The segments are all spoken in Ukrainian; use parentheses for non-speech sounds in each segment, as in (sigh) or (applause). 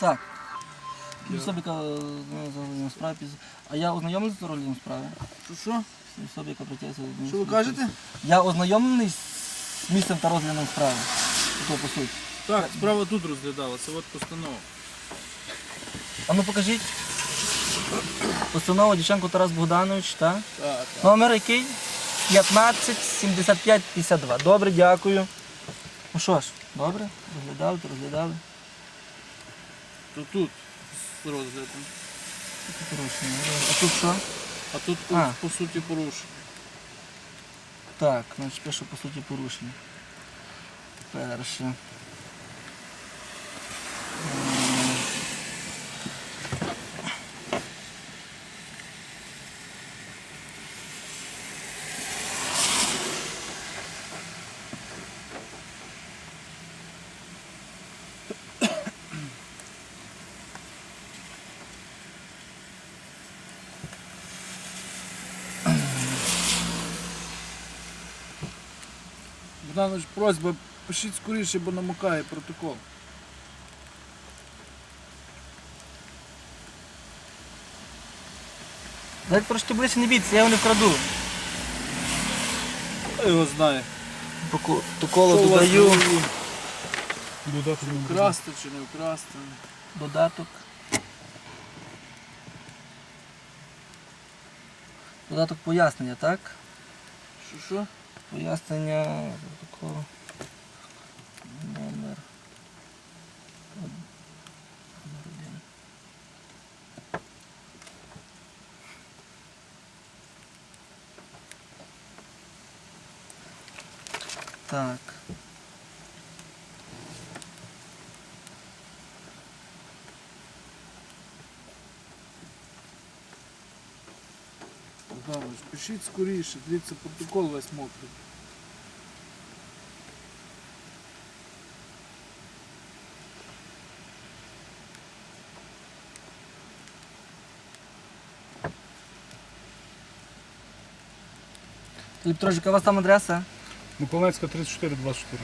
Так. Особіка справі. піз- А я ознайомлений з розглядом справи? Що що? Особіка притягся. Що ви кажете? Я ознайомлений з місцем та розглядом справи. То по суті. Так, справа тут розглядалася, от постанова. А ну покажіть. Постанова Діченко Тарас Богданович, так? Так, так. Номер який? 15 75 52. Добре, дякую. Ну що ж, добре, розглядали, розглядали. То тут з розглядом. Порушення. А тут що? А тут по, А. по суті порушення. Так, значить пишу по суті порушення. Перше. М. Богданович, просьба, пишіть скоріше, бо намокає протокол. Дайте трошки ближче не бійтеся, я його не вкраду. Хто його знає? Протоколу Що у вас додаю голові? Додати не Вкрасти чи не вкрасти? додаток. Додаток пояснення, так? Що що? Пояснення протоколу. Номер. од- номер один. Так. Богданович, пишіть скоріше, дивіться, протокол весь мокрий. Електрончик, а у вас там адреса? Миколаївська 34 24.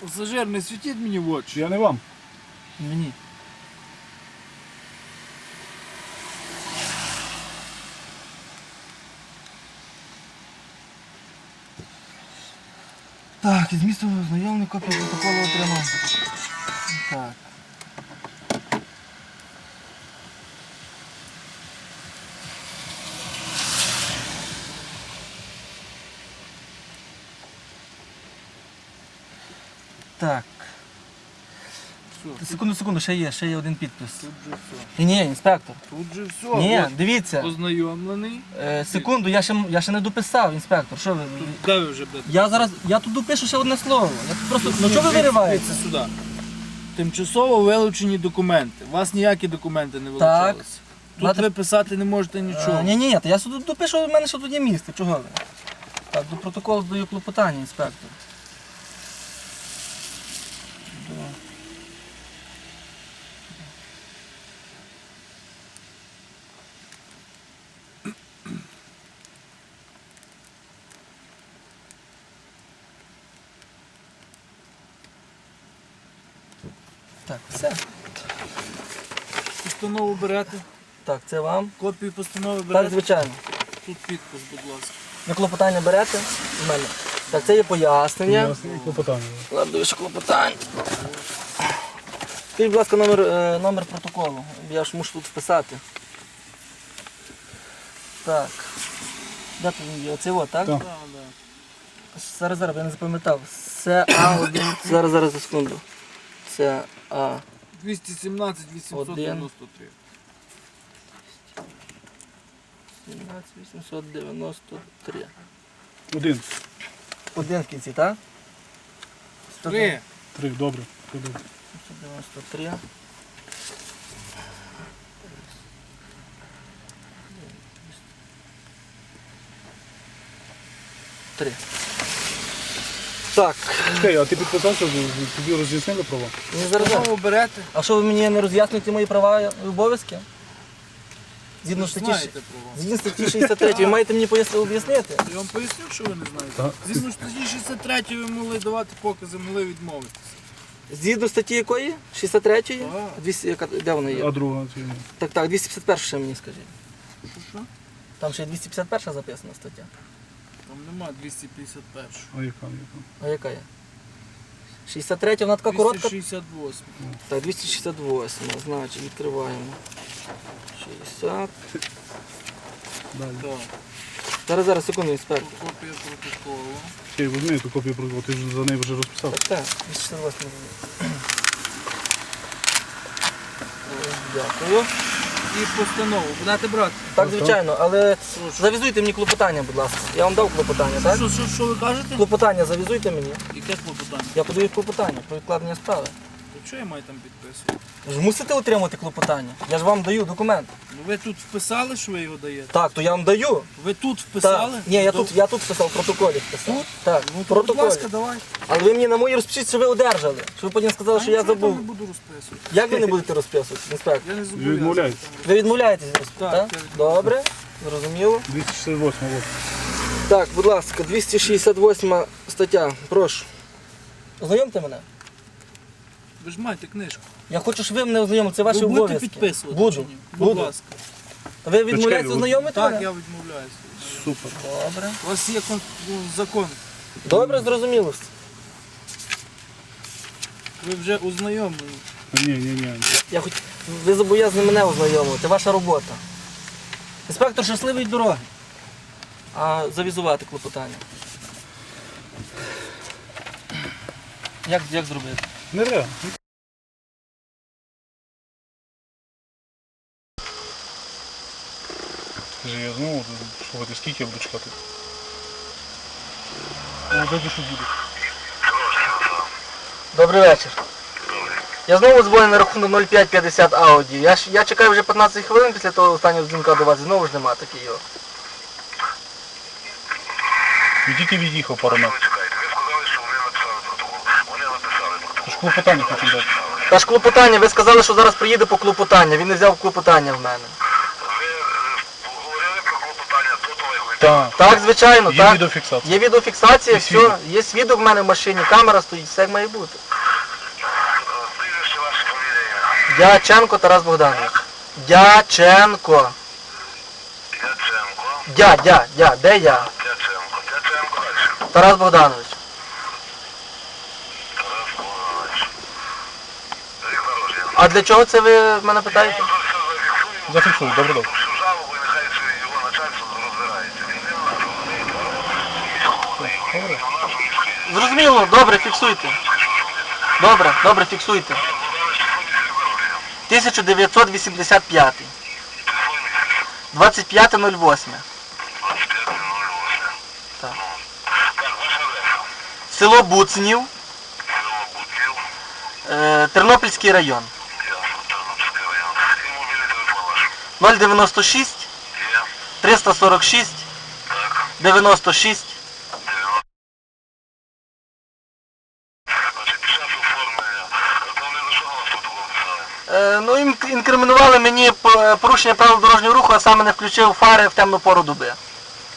Пасажир, не світіть мені в очі. Чи я не вам? Мені. Так, із місту знайомий копію протоколу отримав. Так. Так. Секунду, секунду, ще є, ще є один підпис. тут же все. Ні, ні, інспектор. Тут же все. Ні, От, дивіться. Ознайомлений. Е, секунду, я ще, я ще не дописав, інспектор. Що ви? Тут де ви вже будете? Я зараз, я тут допишу ще одне слово. Я тут просто, ну чого ви вириваєте? дивіться сюди. Тимчасово вилучені документи. У вас ніякі документи не вилучалися. Тут Давайте- ви писати не можете нічого. Е, Ні, ні, ні, я сюди допишу, в мене ще тут є місце. Чого ви? Так, до протоколу даю клопотання, інспектор. До- Так, все. Постанову берете. Так, це вам. Копію постанови Так, берете. звичайно. Тут підпис, будь ласка. Ви клопотання берете в мене. Так, це є пояснення. Ясно, клопотання. Ладно, ще клопотання. Скажіть, будь ласка, номер, е, номер протоколу. Я ж мушу тут вписати. Так. Де тут він є? Оце от, так? Так. Да, да. Зараз, зараз, я не запам'ятав. Це А1. Зараз, зараз, за секунду. Це А. 217 893. 17 893. Один. Один в кінці, так? Три. Три, добре. Три, добре. 193. Три. Так. Окей, а ти підписав, що тобі роз'яснили права? Мені зараз. Постанову берете. А що ви мені не роз'яснюєте мої права і обов'язки? Згідно Ви статті, знаєте про вас. згідно статті 63 ви маєте мені пояс- об'яснити? Я вам поясню, що ви не знаєте. Так. Згідно статті 63 ви могли давати покази, могли відмовитися. Згідно статті якої? 63-ї? Так. 200, яка, де вона є? А друга ні. Так, так, 251 ще мені скажіть. Що? Там ще 251 записана стаття. Там нема 251. А яка, яка? А яка є? 63 вона така коротка. 268. Так, 268, значить, відкриваємо. 60. Далі. Так. Зараз, зараз, секунду, інспектор. Копія протоколу. Ти візьми ту копію протоколу, ти ж за неї вже розписав. Так, так, 268. Ось, Дякую. І постанову. Будете брати? Так, звичайно, але завізуйте мені клопотання, будь ласка. Я вам дав клопотання, так? Що, що, що ви кажете? Клопотання завізуйте мені. Яке клопотання? Я подаю клопотання про відкладення справи. Що я маю там підписувати? Ви ж мусите отримати клопотання. Я ж вам даю документ. Ну ви тут вписали, що ви його даєте? Так, то я вам даю. Ви тут вписали? Так. Ні, я То- тут, я тут вписав в протоколі. Вписав. Тут? Так, Ну в то, будь протоколі. ласка, давай. Але ви мені на мої розпишіть, що ви одержали. Що ви потім сказали, що я нічого забув. там не буду розписувати. Як ви не будете розписувати, інспектор? Я не зобов'язаний. відмовляєтесь? там Ви відмовляєтесь від розписувати? Так, Так? я відмовляюсь. Добре, зрозуміло. 268, от. Так, будь ласка, 268 стаття, прошу. Ознайомте мене. Ви ж маєте книжку. Я хочу, щоб ви мене ознайомили, це ваші ви будете обов'язки. підписувати? Буду. чи ні? Будь Буду. ласка. Ви відмовляєтесь ви- ознайомити Так, мене? я відмовляюся. Супер. Добре. У вас є кон- ну, закон. Добре, зрозуміло. Ви вже ознайомлені. Ні, ні, ні. Я хоч... Ви зобов'язані мене ознайомити, ваша робота. Інспектор щасливої дороги. А завізувати клопотання. Як, як зробити? Нереально. Знову слухайте, скільки я буду чекати? Ну, де що буде? Добрий вечір. Я знову дзвоню на рахунок 0550 Audi. Я, ж- я чекаю вже 15 хвилин після того останнього дзвінка до вас. Знову ж нема такого. Він тільки від'їхав пару метрів. Чекайте, ви сказали, що вони написали протокол. Вони написали протокол. Тож клопотання хочу дати. Та ж клопотання, ви сказали, що зараз приїде по клопотання. Він не взяв клопотання в мене. Ви е, говорили про клопотання до того, як ви Так. Так, звичайно, Є так. відеофіксація. Є відеофіксація, І все, свідок. є свідок в мене в машині, камера стоїть, все як має бути. Прізвище ваше фамілія. Дяченко Тарас Богданович. Дяченко. Дяченко. Дя, дя, дя, де я? Дяченко. Дяченко далі. Тарас Богданович. Тарас. Рік народження. А для чого це ви в мене питаєте? Все. Зафіксую, добре, добре. Всю жалобу і нехай це його начальство розбирається. Він не в нашому, розумієте? Міського не Добре. Зрозуміло, добре, фіксуйте. Добре, добре, фіксуйте. Тарас Богданович, число місяць народження. 1985. Число 25.08. 25.08. Так. Село Буцнів, е, Тернопільський район. Ясно, Тернопільський район. І мобільний телефон ваш. 096 346 96. Е, ну, Інкримінували мені е, порушення правил дорожнього руху, а саме не включив фари в темну пору доби.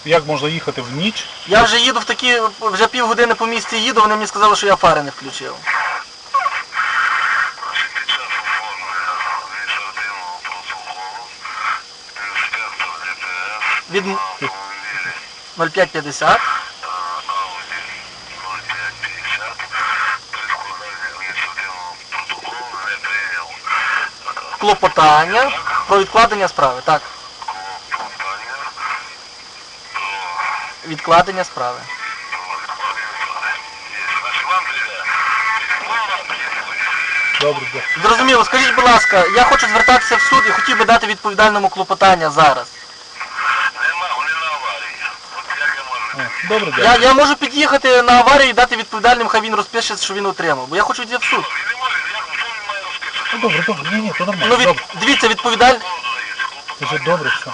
Як можна їхати в ніч? Я вже їду в такі, вже пів години по місті їду, вони мені сказали, що я фари не включив. Від 0550. Клопотання про відкладення справи. Так, клопотання про відкладення справи. Добре, добре. Зрозуміло, скажіть, будь ласка, я хочу звертатися в суд і хотів би дати відповідальному клопотання зараз. Нема, вони на аварії. От як я можу? О, Добре, Я, я можу під'їхати на аварію і дати відповідальним, хай він розпише, що він отримав, бо я хочу йти в суд. Він не може, як в чому він має розписати? Ну, Добре, добре, ні, ні, то Ну, від, Добре. дивіться, відповідаль... Вже добре, все.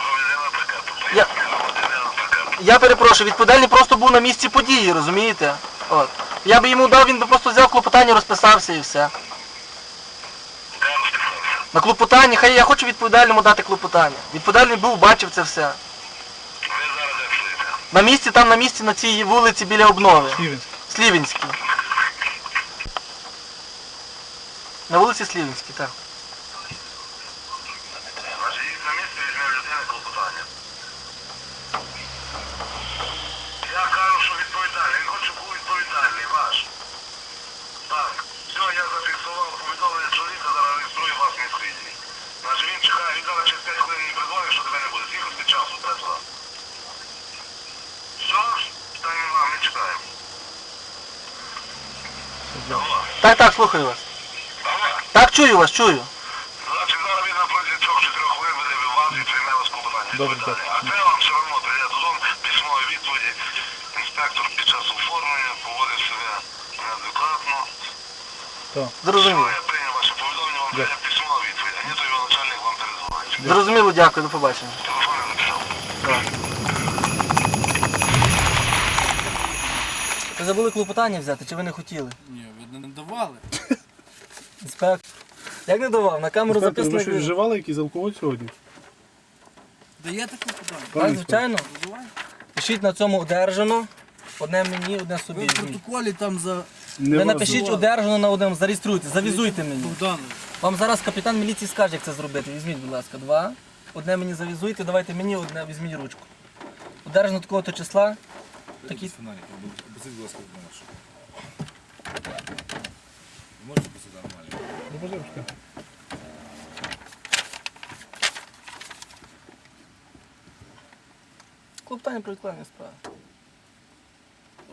Я, я перепрошую, відповідальний просто був на місці події, розумієте? От. Я би йому дав, він би просто взяв клопотання, розписався і все. На клопотання, хай я хочу відповідальному дати клопотання. Відповідальний був, бачив це все. На місці, там на місці, на цій вулиці біля обнови. Слівінськ. Слівінській. На вулиці Слівінській, так. Значить, на місце, візьме людини клопотання. Я кажу, що відповідальний. Він хоче, був відповідальний, ваш. Так. Все, я зафіксував повідомлення чоловіка, зараз реєструю вас в міськвідділі. Значить, він чекає, він зараз через 5 хвилин не призвонить, що тебе не буде. Скільки тобі часу треба? Все, питань нема, ми чекаємо. Так, так, слухаю вас. Так, чую вас, чую. Значить, зараз він на протязі чи трьох хвилин буде від вас і прийме вас клопотання. Добре, відповідальне. так. А це вам все одно прийде додому письмові відповіді. Інспектор під час оформлення поводив себе неадекватно. Так. Зрозуміло. Я прийняв ваше повідомлення, вам прийде письмова відповідь, а ні, то його начальник вам перезвонить. Зрозуміло, дякую, до побачення. Телефон не написав. Ви забули клопотання взяти, чи ви не хотіли? Ні, ви не давали. (laughs) Інспектор. Як не давав? На камеру Інспектор, ви записано. щось як- вживали якийсь алкоголь сьогодні? Даєте клопотання? Так, звичайно. Пишіть на цьому одержано. Одне мені, одне собі. Ви в протоколі там за Не Ви напишіть одержано на одному, зареєструйте, завізуйте мені. Вам зараз капітан міліції скаже, як це зробити. Візьміть, будь ласка, два. Одне мені завізуйте, давайте мені, одне візьміть ручку. Одержано такого-то числа. Такі... Будь ласка, можете посидіти нормально? Ну, пожалуйста. Клопотання про відкладення справи.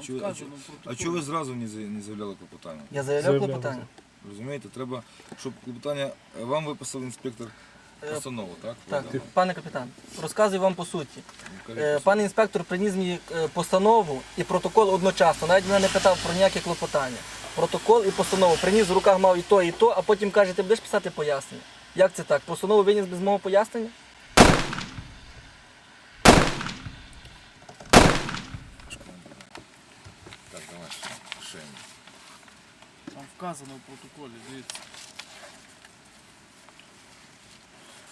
Чого- а Вказано чого- в А протоколі. чого ви зразу не, за- не заявляли клопотання? Я заявляв Заявляв, клопотання. Розумієте, треба, щоб клопотання е, вам виписав інспектор Е, постанову, так? Так, пане капітан, розказую вам по суті. Ну, кажіть, Е, Пан інспектор приніс мені е, постанову і протокол одночасно. Навіть мене не питав про ніяке клопотання. Протокол і постанову. Приніс в руках мав і то, і то, а потім каже, ти будеш писати пояснення. Як це так? Постанову виніс без мого пояснення? Так, давай, ще ні. Там вказано в протоколі, дивіться.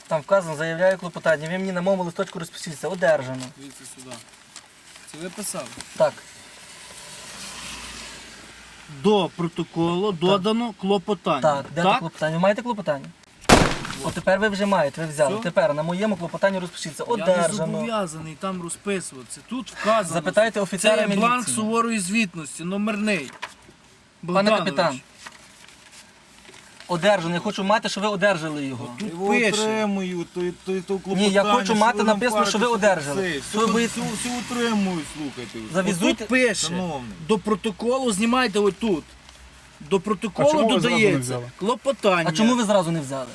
Там вказано, заявляю клопотання. Ви мені на моєму листочку розпишіться. Одержано. Дивіться сюди. Це ви писали. Так. До протоколу додано клопотання. Так, де так? клопотання? Ви маєте клопотання? От тепер ви вже маєте, ви взяли. Все? Тепер на моєму клопотанні розпишіться. Я не Одержано. зобов'язаний там розписуватися. Тут вказано. Запитайте офіцера Це є бланк суворої звітності, номерний. Пане Богданович, капітан, одержано. Я хочу мати, що ви одержали його. Тут пише. отримую, то, то, то клопотання. Ні, я хочу мати написано, що ви одержали. Все, Що ви все, все, все утримую, слухайте. Завізуйте. Тут пише. Шановний. До протоколу знімайте отут. До А протоколу ви зразу не додається взяли? клопотання. А чому ви зразу не взяли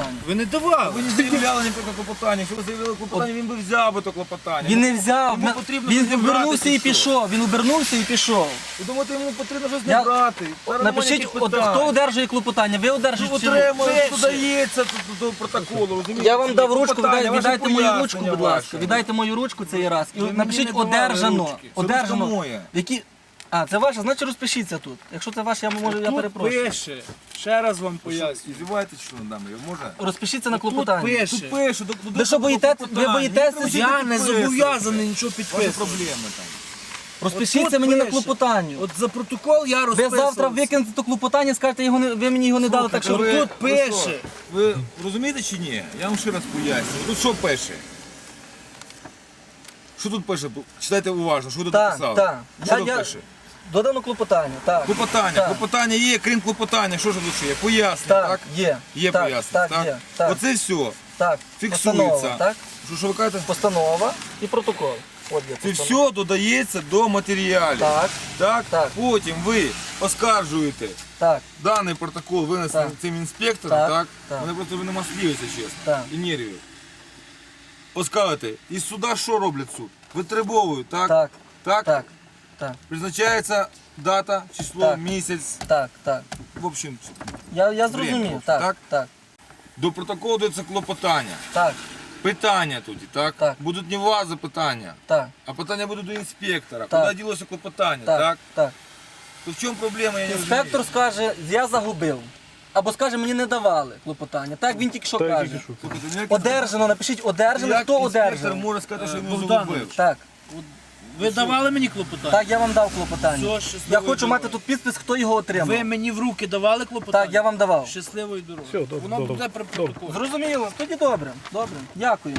клопотання? Ви не давали. Ви не заявляли ні про клопотання. Якщо ви заявили клопотання, він би взяв би то клопотання. Він не взяв. Йому потрібно Він щось обернувся брати, і чи що? пішов. Він обернувся і пішов. Ви думаєте, йому потрібно щось Я- не брати? Напишіть, от, хто одержує клопотання? Ви Ну, одержуєте? чи- отримує, Пише. додається до, до протоколу, розумієте? Я вам дав ручку, Клопотання, віддай- ваше віддайте мою пояснення ручку, будь ласка. Віддайте мою ручку цей раз. І Ви мені напишіть не давали одержано. ручки. Це Одержано. моя. Які... А, це ваше, значить розпишіться тут. Якщо це ваше, я можу, я Тут перепрошую. пише. Ще раз вам Ви що, поясню. Іздіваєтесь, що надам? Може? Розпишіться на Тут клопотання. пише. Тут пише, до, до, Ви що, боїте- ви боїтеся Я не зобов'язаний нічого Ваші підписувати. проблеми там. Розпишіться От мені на пише. клопотанню. От за протокол я Ви розписувався. завтра викинете то клопотання, скажете, його не, ви мені його не дали, так що ви- ви... тут пише. що, Ви розумієте чи ні? Я вам ще раз пояснюю. Тут що пише? Що тут пише? Читайте уважно, що тут Так, написали. так. Що Я- тут я- пише? Додано клопотання, так. Клопотання. Так. Клопотання є, крім клопотання. Що ж тут ще є? Пояснення, Так, так? є. Є так, пояснення, так, так? є. Так, Оце все так. фіксується. Постанова, так? Що, що ви кажете? Постанова і протокол. От є Це постанова. все додається до матеріалів. Так, Так? Так. Потім ви оскаржуєте так, даний протокол винесений Так. цим інспектором, Так, так? так. Вони просто нема слів, чесно. Так. І нервів. Оскаржуєте. І суда що роблять суд? Витребовують, так? так, Так? так, так, Призначається дата, число, Так. місяць. так, так. В общем, Я, я Время, зрозумів, так, так? так, до протоколу дається клопотання. так, Питання тоді, так? Так. Будуть не у вас запитання, так, а питання будуть до інспектора. Так. Куди ділося клопотання, так, так? так. То в чому проблема, я не Інспектор розумію. скаже, я загубив. або скаже, мені не давали клопотання. Так він тільки що Так, каже. тільки що. Слухайте, Одержано, напишіть одержано, Як хто інспектор одержав. може сказати, що він Богданович. загубив? Так, Ви давали мені клопотання? так, я вам дав клопотання. Все, щасливої Я хочу дороги. мати тут підпис, хто його отримав. Ви мені в руки давали клопотання? Так, я вам давав. Щасливої дороги. Все, добре, Воно добре, буде при добре. протоколі. Зрозуміло, тоді добре. Добре. Дякую.